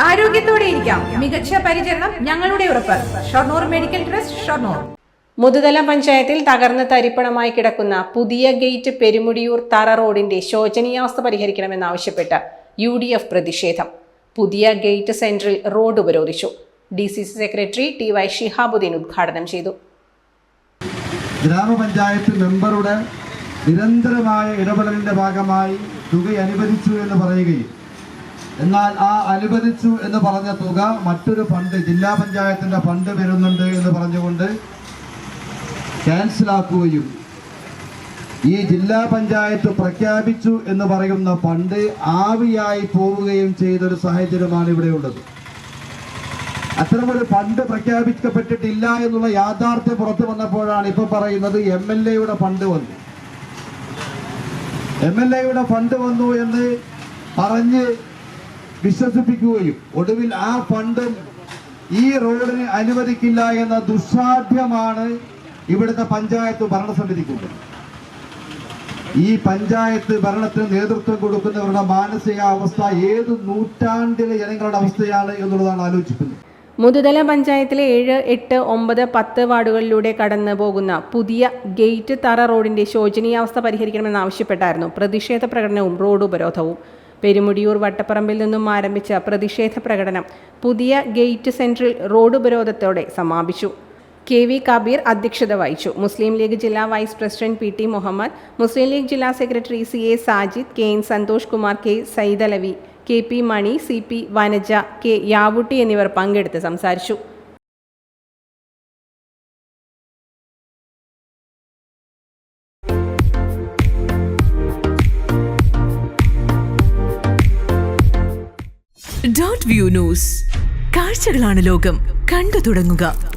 ആരോഗ്യത്തോടെ ഇരിക്കാം. മികച്ച പരിചരണം ഞങ്ങളുടെ ഉറപ്പ്. Shoranur medical trust Shoranur. Muthuthala പഞ്ചായത്തിൽ തകർന്ന് തരിപ്പണമായി കിടക്കുന്ന പുതിയ ഗേറ്റ് പെരുമുടിയൂർ തറ റോഡിന്റെ ശോചനീയാവസ്ഥ പരിഹരിക്കണമെന്നാവശ്യപ്പെട്ട് യു ഡി എഫ് പ്രതിഷേധം. പുതിയ ഗേറ്റ് സെന്ററിൽ റോഡ് ഉപരോധിച്ചു. D C C secretary T Y Shihabuddin ഉദ്ഘാടനം ചെയ്തു. ഗ്രാമപഞ്ചായത്ത് മെമ്പറുടെ നിരന്തരമായ ഇടപെടലിന്റെ ഭാഗമായി തുക അനുവദിച്ചു എന്ന് പറയുകയും എന്നാൽ ആ അനുവദിച്ചു എന്ന് പറഞ്ഞ തുക മറ്റൊരു ഫണ്ട് ജില്ലാ പഞ്ചായത്തിന്റെ ഫണ്ട് വരുന്നുണ്ട് എന്ന് പറഞ്ഞുകൊണ്ട് ക്യാൻസലാക്കുകയും ഈ ജില്ലാ പഞ്ചായത്ത് പ്രഖ്യാപിച്ചു എന്ന് പറയുന്ന ഫണ്ട് ആവിയായി പോവുകയും ചെയ്തൊരു സാഹചര്യമാണ് ഇവിടെ ഉള്ളത്. അത്തരമൊരു ഫണ്ട് പ്രഖ്യാപിക്കപ്പെട്ടിട്ടില്ല എന്നുള്ള യാഥാർത്ഥ്യം പുറത്തു വന്നപ്പോഴാണ് ഇപ്പൊ പറയുന്നത് എം എൽ എയുടെ ഫണ്ട് വന്നു. എം എൽ എയുടെ ഫണ്ട് വന്നു എന്ന് പറഞ്ഞ് വിശ്വസിപ്പിക്കുകയും ഒടുവിൽ ആ ഫണ്ട് ഈ റോഡിന് അനുവദിക്കില്ല എന്ന ദുസ്സാധ്യമാണ് ഇവിടുത്തെ പഞ്ചായത്ത് ഭരണസമിതിക്കുണ്ട് ഈ പഞ്ചായത്ത് ഭരണത്തിന് നേതൃത്വം കൊടുക്കുന്നവരുടെ മാനസികാവസ്ഥ ഏത് നൂറ്റാണ്ടിലെ ജനങ്ങളുടെ അവസ്ഥയാണ് എന്നുള്ളതാണ് ആലോചിക്കുന്നത്. മുതുതല പഞ്ചായത്തിലെ ഏഴ് എട്ട് ഒമ്പത് പത്ത് വാർഡുകളിലൂടെ കടന്നു പോകുന്ന പുതിയ ഗേറ്റ് തറ റോഡിന്റെ ശോചനീയാവസ്ഥ പരിഹരിക്കണമെന്നാവശ്യപ്പെട്ടായിരുന്നു പ്രതിഷേധ പ്രകടനവും റോഡ് ഉപരോധവും. പെരുമുടിയൂർ വട്ടപ്പറമ്പിൽ നിന്നും ആരംഭിച്ച പ്രതിഷേധ പ്രകടനം പുതിയ ഗേറ്റ് സെൻട്രൽ റോഡ് ഉപരോധത്തോടെ സമാപിച്ചു. കെ വി കബീർ അധ്യക്ഷത വഹിച്ചു. മുസ്ലിം ലീഗ് ജില്ലാ vice president P T Muhammad Muslim League ജില്ലാ secretary C A Sajid K N Santhosh Kumar K Saidalavi K P Mani C P Vanaja K Yavutty എന്നിവർ പങ്കെടുത്ത് സംസാരിച്ചു. ലോകം. കണ്ടു തുടങ്ങുക.